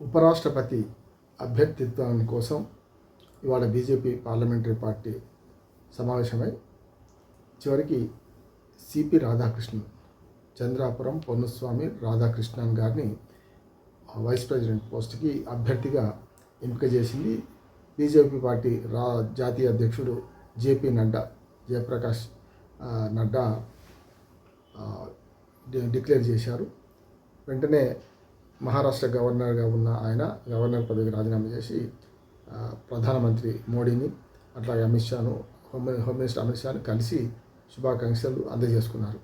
ఉపరాష్ట్రపతి అభ్యర్థిత్వం కోసం ఇవాళ బీజేపీ పార్లమెంటరీ పార్టీ సమావేశమై చివరికి సిపి రాధాకృష్ణన్ చంద్రాపురం పొన్నుస్వామి రాధాకృష్ణన్ గారిని వైస్ ప్రెసిడెంట్ పోస్ట్కి అభ్యర్థిగా ఎంపిక చేసింది బీజేపీ పార్టీ రా జాతీయ అధ్యక్షుడు జేపీ నడ్డా జయప్రకాష్ నడ్డా డి- డిక్లేర్ చేశారు. వెంటనే మహారాష్ట్ర గవర్నర్గా ఉన్న ఆయన గవర్నర్ పదవికి రాజీనామా చేసి ప్రధానమంత్రి మోడీని అట్లాగే అమిత్ షాను హోమ్ హోమ్ మినిస్టర్ అమిత్ షాను కలిసి శుభాకాంక్షలు అందజేసుకున్నారు.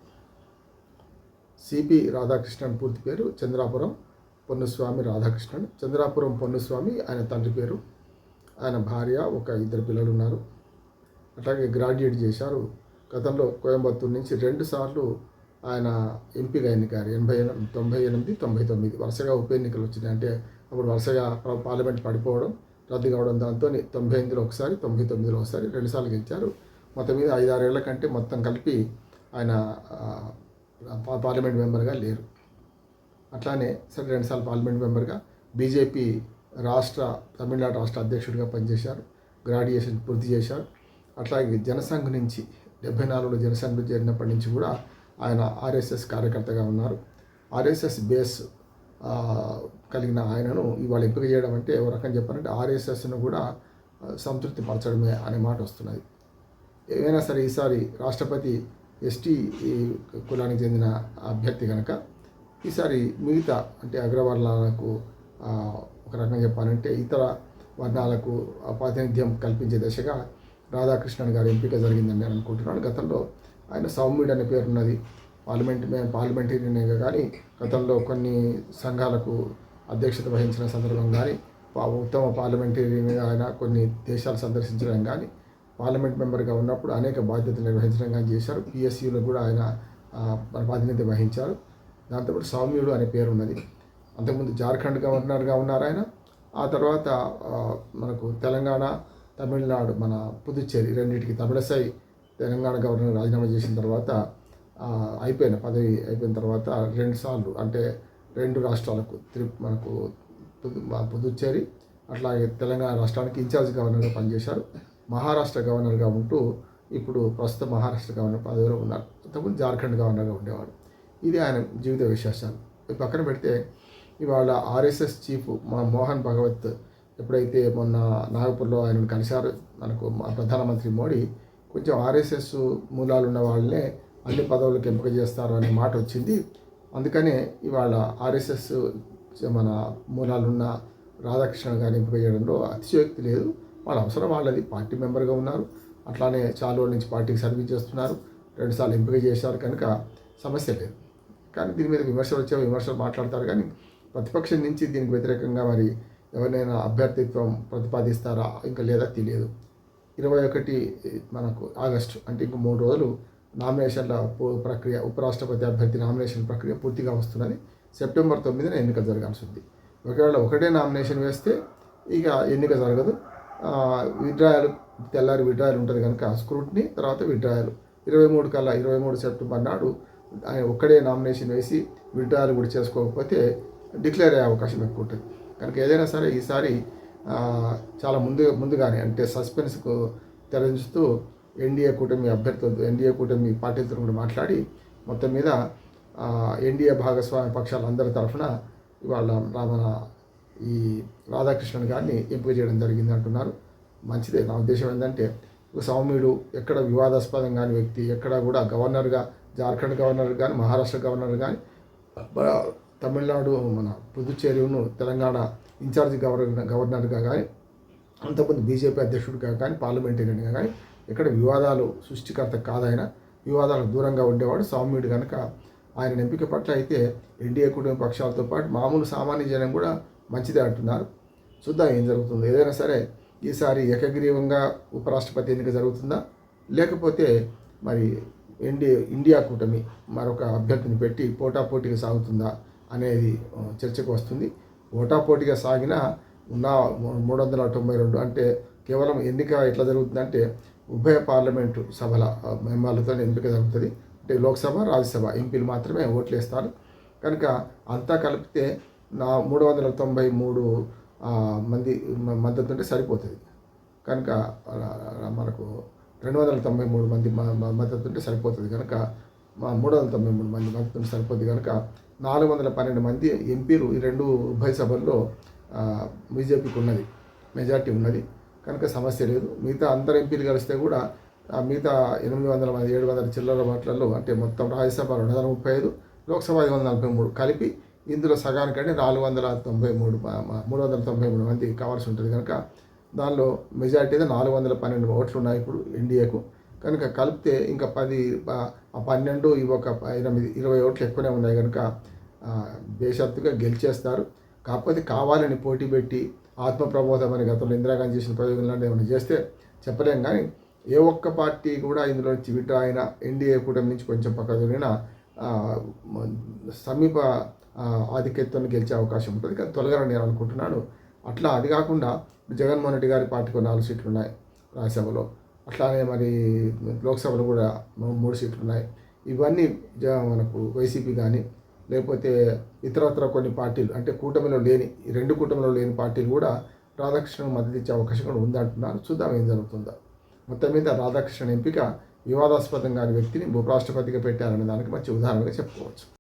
సిపి రాధాకృష్ణన్ పూర్తి పేరు చంద్రాపురం పొన్నుస్వామి రాధాకృష్ణన్. చంద్రాపురం పొన్నుస్వామి ఆయన తండ్రి పేరు. ఆయన భార్య ఒక ఇద్దరు పిల్లలు ఉన్నారు. అట్లాగే గ్రాడ్యుయేట్ చేశారు. గతంలో కోయంబత్తూరు నుంచి రెండుసార్లు ఆయన ఎంపీగా ఎన్నికారు. ఎనభై తొంభై ఎనిమిది తొంభై తొమ్మిది. వరుసగా ఉప ఎన్నికలు వచ్చినాయి. అంటే అప్పుడు వరుసగా పార్లమెంట్ పడిపోవడం రద్దు కావడం దాంతో తొంభై ఎనిమిదిలో ఒకసారి తొంభై తొమ్మిదిలో ఒకసారి రెండుసార్లు గెలిచారు. మొత్తం మీద ఐదారేళ్ళ కంటే మొత్తం కలిపి ఆయన పార్లమెంట్ మెంబర్గా లేరు. అట్లానే సరే రెండుసార్లు పార్లమెంట్ మెంబర్గా బీజేపీ రాష్ట్ర తమిళనాడు రాష్ట్ర అధ్యక్షుడిగా పనిచేశారు. గ్రాడ్యుయేషన్ పూర్తి చేశారు. అట్లాగే జనసంఘ్ నుంచి డెబ్బై నాలుగులో జనసంఘ్ చేరినప్పటి నుంచి కూడా ఆయన ఆర్ఎస్ఎస్ కార్యకర్తగా ఉన్నారు. ఆర్ఎస్ఎస్ బేస్ కలిగిన ఆయనను ఇవాళ ఎంపిక చేయడం అంటే ఒక రకం చెప్పాలంటే ఆర్ఎస్ఎస్ను కూడా సంతృప్తి పరచడమే అనే మాట వస్తున్నది ఏమైనా సరే ఈసారి రాష్ట్రపతి ఎస్టీ కులానికి చెందిన అభ్యర్థి కనుక ఈసారి మిగతా అంటే అగ్రవర్ణాలకు ఒక రకంగా చెప్పాలంటే ఇతర వర్ణాలకు ప్రాతినిధ్యం కల్పించే దశగా రాధాకృష్ణన్ గారి ఎంపిక జరిగిందని నేను అనుకుంటున్నాను. గతంలో ఆయన సౌమ్యుడు అనే పేరున్నది పార్లమెంట్ పార్లమెంటేరియన్గా కానీ గతంలో కొన్ని సంఘాలకు అధ్యక్షత వహించిన సందర్భం కానీ ఉత్తమ పార్లమెంటేరియన్గా ఆయన కొన్ని దేశాలు సందర్శించడం కానీ పార్లమెంట్ మెంబర్గా ఉన్నప్పుడు అనేక బాధ్యతలు నిర్వహించడం కానీ చేశారు. పిఎస్సిలో కూడా ఆయన ప్రాతినిధ్యం వహించారు. దాంతోపాటు సౌమ్యుడు అనే పేరు ఉన్నది. అంతకుముందు జార్ఖండ్ గవర్నర్గా ఉన్నారు ఆయన. ఆ తర్వాత మనకు తెలంగాణ తమిళనాడు మన పుదుచ్చేరి రెండింటికి తమిళసై తెలంగాణ గవర్నర్ రాజీనామా చేసిన తర్వాత అయిపోయిన పదవి అయిపోయిన తర్వాత రెండుసార్లు అంటే రెండు రాష్ట్రాలకు త్రి మనకు పుదు మా పుదుచ్చేరి అట్లాగే తెలంగాణ రాష్ట్రానికి ఇన్ఛార్జ్ గవర్నర్గా పనిచేశారు. మహారాష్ట్ర గవర్నర్గా ఉంటూ ఇప్పుడు ప్రస్తుత మహారాష్ట్ర గవర్నర్ పదవిలో ఉన్నారు. అంతకుముందు జార్ఖండ్ గవర్నర్గా ఉండేవారు ఇది ఆయన జీవిత విశేషాలు. పక్కన పెడితే ఇవాళ ఆర్ఎస్ఎస్ చీఫ్ మన మోహన్ భగవత్ ఎప్పుడైతే మొన్న నాగపూర్లో ఆయనను కలిశారు మనకు మా ప్రధానమంత్రి మోడీ కొంచెం ఆర్ఎస్ఎస్ మూలాలు ఉన్న వాళ్ళనే అన్ని పదవులకు ఎంపిక చేస్తారు అనే మాట వచ్చింది. అందుకనే ఇవాళ ఆర్ఎస్ఎస్ మన మూలాలున్న రాధాకృష్ణ గారిని ఎంపిక చేయడంలో అతిశయోక్తి లేదు. వాళ్ళ అవసరం వాళ్ళది. పార్టీ మెంబర్గా ఉన్నారు. అట్లానే చాలా రోజుల నుంచి పార్టీకి సర్వీస్ చేస్తున్నారు. రెండుసార్లు ఎంపిక చేశారు కనుక సమస్య లేదు. కానీ దీని మీద విమర్శలు వచ్చే విమర్శలు మాట్లాడతారు. కానీ ప్రతిపక్షం నుంచి దీనికి వ్యతిరేకంగా మరి ఎవరినైనా అభ్యర్థిత్వం ప్రతిపాదిస్తారా? ఇంకా లేదా తెలియదు. ఇరవై ఒకటి మనకు ఆగస్టు అంటే ఇంకో మూడు రోజులు నామినేషన్ల ప్రక్రియ ఉపరాష్ట్రపతి అభ్యర్థి నామినేషన్ ప్రక్రియ పూర్తిగా వస్తున్నది సెప్టెంబర్ తొమ్మిదిన ఎన్నిక జరగాల్సి ఉంది. ఒకవేళ ఒకటే నామినేషన్ వేస్తే ఇక ఎన్నిక జరగదు. విడ్రాయలు తెల్లారి విడ్రాయలు ఉంటుంది కనుక స్క్రూట్ని తర్వాత విడ్రాయలు ఇరవై మూడు కల్లా ఇరవై మూడు సెప్టెంబర్ నాడు ఆయన ఒక్కడే నామినేషన్ వేసి విడ్రాయలు కూడా చేసుకోకపోతే డిక్లేర్ అయ్యే అవకాశం ఎక్కువ ఉంటుంది. కనుక ఏదైనా సరే ఈసారి చాలా ముందు ముందుగానే అంటే సస్పెన్స్కు తెరదించుతూ ఎన్డీఏ కూటమి అభ్యర్థులతో ఎన్డీఏ కూటమి పార్టీలతో కూడా మాట్లాడి మొత్తం మీద ఎన్డీఏ భాగస్వామ్య పక్షాలందరి తరఫున ఇవాళ రామన ఈ రాధాకృష్ణన్ గారిని ఎంపిక చేయడం జరిగింది అంటున్నారు. మంచిదే నా ఉద్దేశం ఏంటంటే సౌమ్యుడు ఎక్కడ వివాదాస్పదం కాని వ్యక్తి ఎక్కడ కూడా గవర్నర్గా జార్ఖండ్ గవర్నర్ కానీ మహారాష్ట్ర గవర్నర్ కానీ తమిళనాడు మన పుదుచ్చేరిను తెలంగాణ ఇన్ఛార్జ్ గవర్నర్ గవర్నర్గా కానీ అంతకుముందు బీజేపీ అధ్యక్షుడిగా కానీ పార్లమెంటేరియన్గా కానీ ఇక్కడ వివాదాలు సృష్టికర్త కాదైన వివాదాలకు దూరంగా ఉండేవాడు సౌమ్యుడు కనుక ఆయన ఎంపిక పట్ల అయితే ఎన్డీఏ కుటుంబ పక్షాలతో పాటు మామూలు సామాన్య జనం కూడా మంచిదే అంటున్నారు. చూద్దాం ఏం జరుగుతుందో. ఏదైనా సరే ఈసారి ఏకగ్రీవంగా ఉపరాష్ట్రపతి ఎన్నిక జరుగుతుందా? లేకపోతే మరి ఎన్డీఏ ఇండియా కూటమి మరొక అభ్యర్థిని పెట్టి పోటాపోటీగా సాగుతుందా? అనేది చర్చకు వస్తుంది. ఓటాపోటీగా సాగిన ఉన్న మూడు వందల తొంభై రెండు అంటే కేవలం ఎన్నిక ఎట్లా జరుగుతుందంటే ఉభయ పార్లమెంటు సభల మెంబర్లతో ఎంపిక జరుగుతుంది. అంటే లోక్సభ రాజ్యసభ ఎంపీలు మాత్రమే ఓట్లు వేస్తారు కనుక అంతా కలిపితే నా మూడు వందల తొంభై మూడు మంది మద్దతు ఉంటే సరిపోతుంది. కనుక మనకు రెండు వందల తొంభై మూడు మంది మద్దతు ఉంటే సరిపోతుంది. కనుక మా మూడు వందల తొంభై మూడు మంది మద్దతు ఉంటే సరిపోతుంది కనుక నాలుగు వందల పన్నెండు మంది ఎంపీలు ఈ రెండు ఉభయ సభల్లో బీజేపీకి ఉన్నది మెజార్టీ ఉన్నది. కనుక సమస్య లేదు. మిగతా అందరు ఎంపీలు కలిస్తే కూడా మిగతా ఎనిమిది వందల మంది ఏడు వందల చిల్లర ఓట్లలో అంటే మొత్తం రాజ్యసభ రెండు వందల ముప్పై ఐదు లోక్సభ ఐదు వందల నలభై మూడు కలిపి ఇందులో సగానికంటే నాలుగు వందల తొంభై మూడు మూడు వందల తొంభై మూడు మంది కావాల్సి ఉంటుంది కనుక దానిలో మెజార్టీ అయితే నాలుగు వందల పన్నెండు ఓట్లు ఉన్నాయి ఇప్పుడు ఎన్డీఏకు. కనుక కలిపితే ఇంకా పది పన్నెండు ఇవి ఒక ఎనిమిది ఇరవై ఓట్లు ఎక్కువనే ఉన్నాయి కనుక బేషత్తుగా గెలిచేస్తారు. కాకపోతే కావాలని పోటీ పెట్టి ఆత్మప్రబోధం అని గతంలో ఇందిరాగాంధీ చేసిన ప్రయోగం ఏమైనా చేస్తే చెప్పలేం కానీ ఏ ఒక్క పార్టీ కూడా ఇందులో నుంచి విడ్డా అయినా ఎన్డీఏ కూటమి నుంచి కొంచెం పక్క జరిగిన సమీప ఆధిక్యత్వాన్ని గెలిచే అవకాశం ఉంటుంది. కానీ తొలగరని నేను అనుకుంటున్నాను. అట్లా అది కాకుండా జగన్మోహన్ రెడ్డి గారి పార్టీకి నాలుగు సీట్లు ఉన్నాయి రాజ్యసభలో. అట్లానే మరి లోక్సభలో కూడా మూడు సీట్లు ఉన్నాయి. ఇవన్నీ జ- మనకు వైసీపీ కానీ లేకపోతే ఇతరత్ర కొన్ని పార్టీలు అంటే కూటమిలో లేని ఈ రెండు కూటమిలో లేని పార్టీలు కూడా రాధాకృష్ణన్ మద్దతు ఇచ్చే అవకాశం కూడా ఉందంటున్నారు. చూద్దాం ఏం జరుగుతుందో. మొత్తం మీద రాధాకృష్ణ ఎంపిక వివాదాస్పదంగా వ్యక్తిని ఉపరాష్ట్రపతిగా పెట్టారనే దానికి మంచి ఉదాహరణగా చెప్పుకోవచ్చు.